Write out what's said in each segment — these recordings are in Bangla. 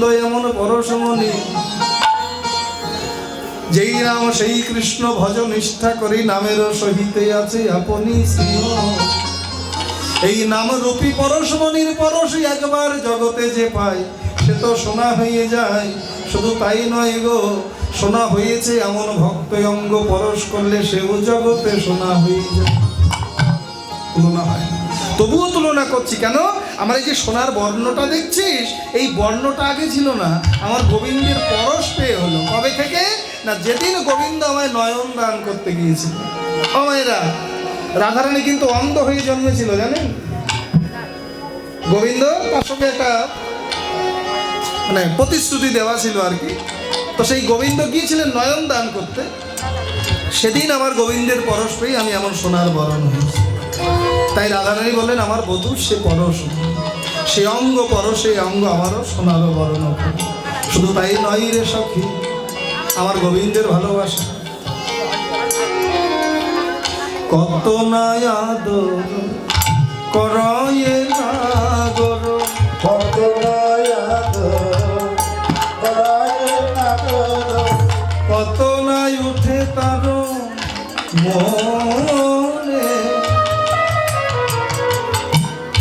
গোবিন্দ এমন পরশমণি। যেই নাম সেই কৃষ্ণ ভজ নিষ্ঠা করি, নামের সহিতে আছে আপনি এই নাম রূপী পরশমণির পরশ একবার জগতে যে পায় সে তো সোনা হয়ে যায়। শুধু তাই নয় গো, সোনা হয়েছে এমন ভক্ত অঙ্গ পরশ করলে সেও জগতে সোনা হয়ে যায়। তুলনা হয় না। তবুও তুলনা করছি কেন? আমার এই যে সোনার বর্ণটা দেখছিস, এই বর্ণটা আগে ছিল না। আমার গোবিন্দের পরশ পেয়ে হলো। কবে থেকে? না, যেদিন গোবিন্দ আমায় নয়ন দান করতে গিয়েছিল। আমায়রা রাধারানী কিন্তু অন্ধ হয়ে জন্মেছিল, জানেন? গোবিন্দ, তার সঙ্গে একটা মানে প্রতিশ্রুতি দেওয়া ছিল আর কি। তো সেই গোবিন্দ গিয়েছিলেন নয়ন দান করতে। সেদিন আমার গোবিন্দের পরশ পেয়ে আমি এমন সোনার বরণ হয়েছি। তাই রাধারানী বলেন আমার বধূ, সে পরশ সে অঙ্গ পরশে অঙ্গ আমারও সোনারও বরণ। শুধু তাই নয় রে সখী, আমার গোবিন্দের ভালোবাসা কত না আদর করয়ে না কত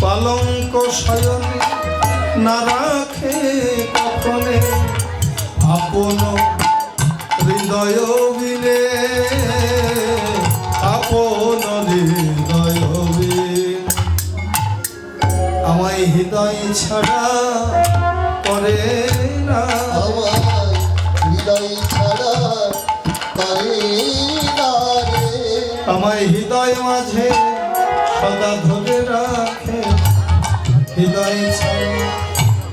পালঙ্ক শয়নে না রাখে কখনে আপন হৃদয় বিনে আপন হৃদয় আমায় হৃদয় ছাড়া করে না। আমায় হৃদয় মাঝে সদা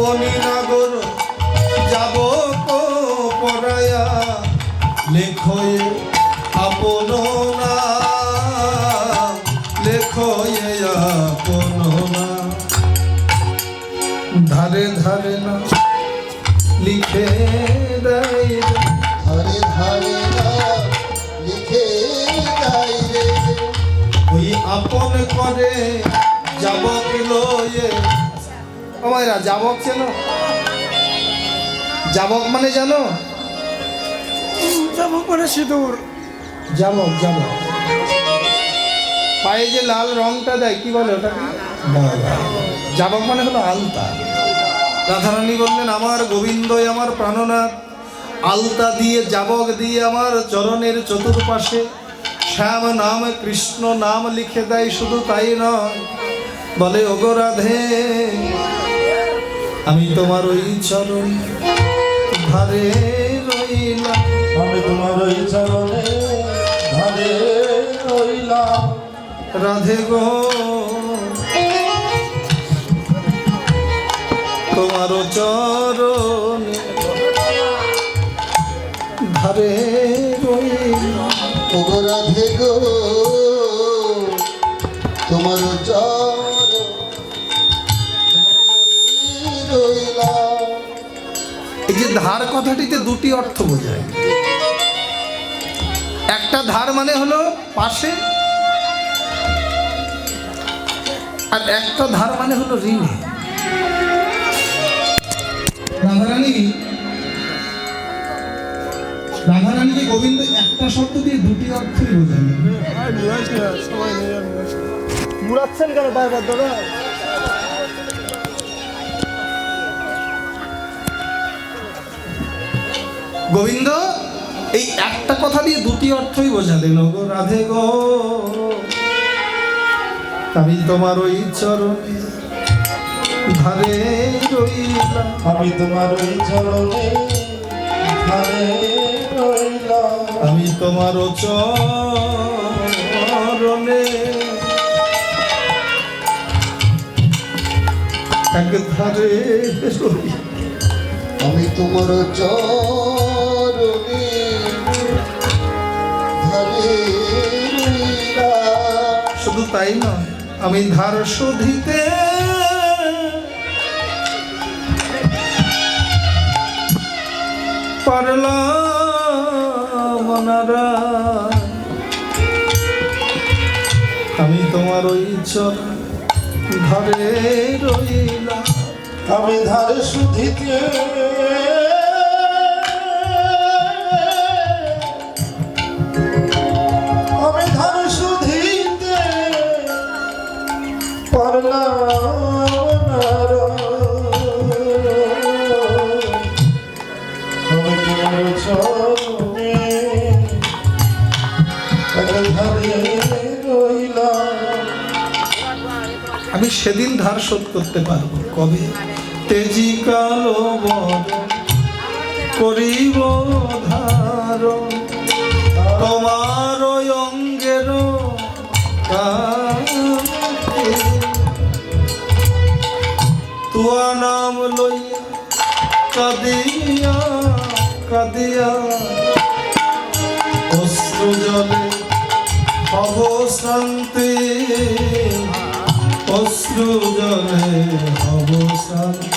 আপনি নাগর যাব কো পড়ায়া লেখয়ে আপন না লেখয়ে আপন না। ধারে ধারে না লিখে দেয় হরে হরে লিখে যাই রে। ওই আপন করে যাবক লয়ে আমায়রা যাবক চেনো যাবক মানে জানো যাবক মানে সিঁদুর। যাবক যাবক। পায়ে যে লাল রংটা দেয় কি বলে ওটা যাবক মানে হলো আলতা। রাধারানী বললেন আমার গোবিন্দই আমার প্রাণনাথ। আলতা দিয়ে যাবক দিয়ে আমার চরণের চতুর্পাশে। শ্যাম নাম কৃষ্ণ নাম লিখে দেয় শুধু তাই নয়। বলে ওগো রাধে আমি তোমার ওই চরণ ধারে রইলাম। আমি তোমার ওই চরণে ধারে রইলাম। রাধে গো। তোমার চরণে ধারে রইলাম। রাধে গো তোমার চর যে ধার কথাটিতে দুটি অর্থ বোঝায়। একটা ধার মানে হলো পাশে আর একটা ধার মানে হলো ঋণে। রাধারানী রাধারানীকে গোবিন্দ একটা শব্দ দিয়ে দুটি অর্থই বোঝায় সবাই মুড়াচ্ছেন কেন বারবার দাদা? গোবিন্দ এই একটা কথা দিয়ে দুটি অর্থই বোঝালেন গো রাধে গো। আমি তোমার ওই চরণে ধারে রইলাম। আমি তোমার ওই চরণে ধারে রইলাম। আমি তোমার চরণে। এক ধারে রইলাম। আমি তোমার চরণে তাই নয়, আমি ধার শোধিতে। পারলাম না আমি তোমার ওই চরণ ধারে রইলাম। আমি ধার শুধিতে। আমি সেদিন ধার শোধ করতে পারব কবে? তেজি কালো করিব ধার তোমার তুয়া নাম লইয়া কাদিয়া কাদিয়া। অশ্রু জলে অবশান্তি অশ্রু জলে অবশান্তি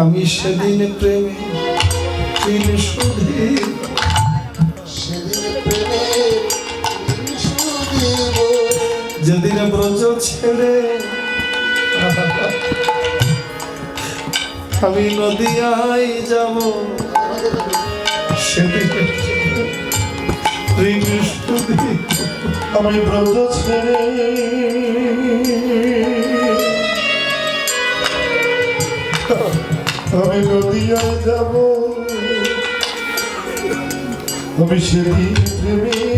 আমি সেদিন প্রেমে তিন সুদিব যেদিন ব্রজ ছেড়ে আমি নদিয়ায় যাব। আমি ব্রত ছেড়ে আমি নদিয়ায় যাব। আমি সেদিন প্রেমে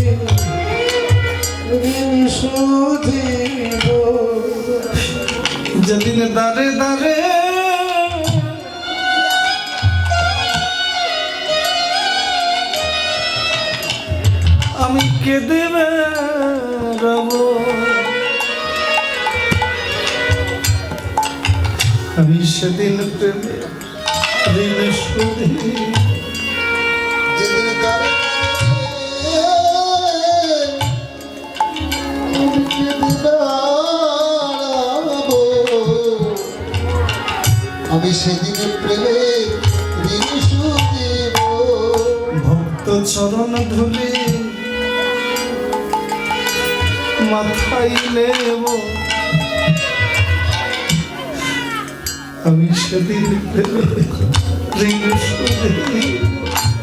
আমি সেদিন প্রেমে যেদিন গানে আমি সেদিন প্রেমে ভক্ত চরণ ধুলি মাথায় নেব। আমি সেদিন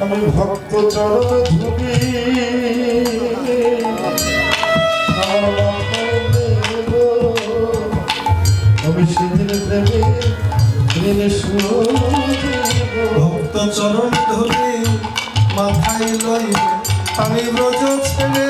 আমি ভক্ত চরণ ধুবি। আমি সেদিন প্রেমে ভক্ত চরণ ধরে মাথায় লই আমি ব্রজ ছেড়ে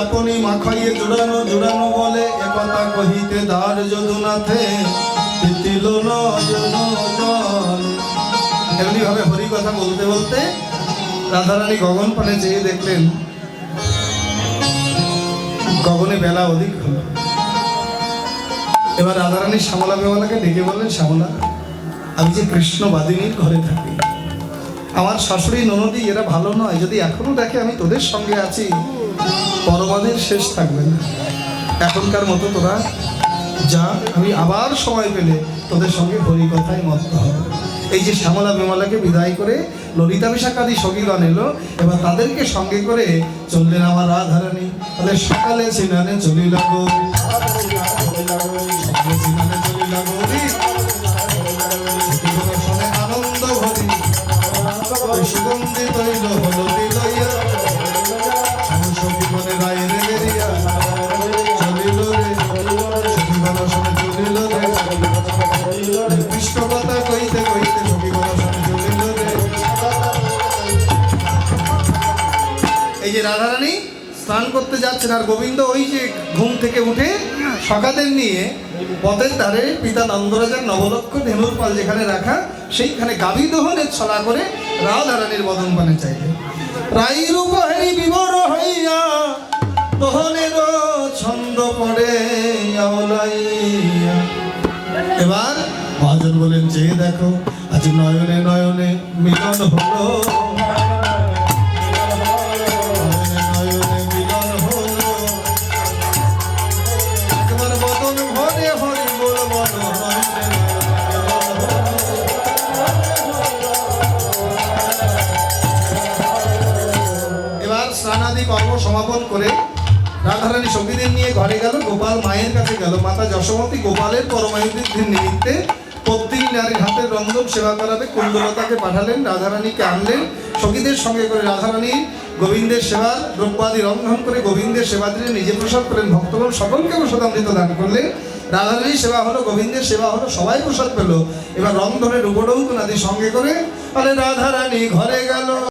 আপনি মাখাইয়ে জোড়ানো জোড়ানো বলে একথা কহিতে দ্বার যদুনাথে এমনি ভাবে হরি কথা বলতে বলতে রাধারানী গগন পানে চেয়ে দেখলেন, গগনে বেলা অধিক হলো। এবার রাধারানী শ্যামলা বেওয়ালাকে ডেকে বললেন, শ্যামলা, আমি যে কৃষ্ণ বাদিনীর ঘরে থাকি, আমার শাশুড়ি ননদি এরা ভালো নয়, যদি এখনও দেখে আমি তোদের সঙ্গে আছি পরমাদের শেষ থাকবে না। এখনকার মতো তোরা যা, আমি আবার সময় পেলে তোদের সঙ্গে হরি কথায় মত হবে। এই যে শ্যামলা বিমলাকে বিদায় করে ললিতা বিশাখাদি সখীগণ এলো, এবার তাদেরকে সঙ্গে করে চললেন আমার রাধারানী। তাহলে সকালে সিনানে চলিল করতে যাচ্ছেন আর গোবিন্দ ওই যে ঘুম থেকে উঠে সকাদের নিয়ে পথের ধারে পিতা নন্দরাজার নবলক্ষ ধেনুর পাল যেখানে রাখা, সেইখানে গাভী দহনের ছলা করে রাধারানীর বদন পানে চাইলে রাইরূপ হরি বিবর হইয়া দহনের ছন্দ পড়ে এবার মহাজন বলেন, যে দেখো, আজ নয়নে নয়নে মিলন হলো। ঘরে গেল, গোপাল মায়ের কাছে গেল। মাতা যশোমতী গোপালের পরমায়ুবৃদ্ধির নিমিত্তে প্রত্যেক নারীর হাতের রন্ধন সেবা করাবে কুণ্ডলতাকে পাঠালেন, রাধারানীকে আনলেন সঙ্গীদের সঙ্গে করে রাধারানী গোবিন্দের সেবা দ্রব্যাদি রন্ধন করে গোবিন্দের সেবা দিলে নিজে প্রসাদ করেন ভক্তগণ সকলকে প্রসাদামৃত দান করলেন। রাধারানীর সেবা হলো, গোবিন্দের সেবা হলো, সবাই প্রসাদ পেল। এবার রন্ধনের উপডৌক নাদি সঙ্গে করে আরে রাধারানী, ঘরে গেল।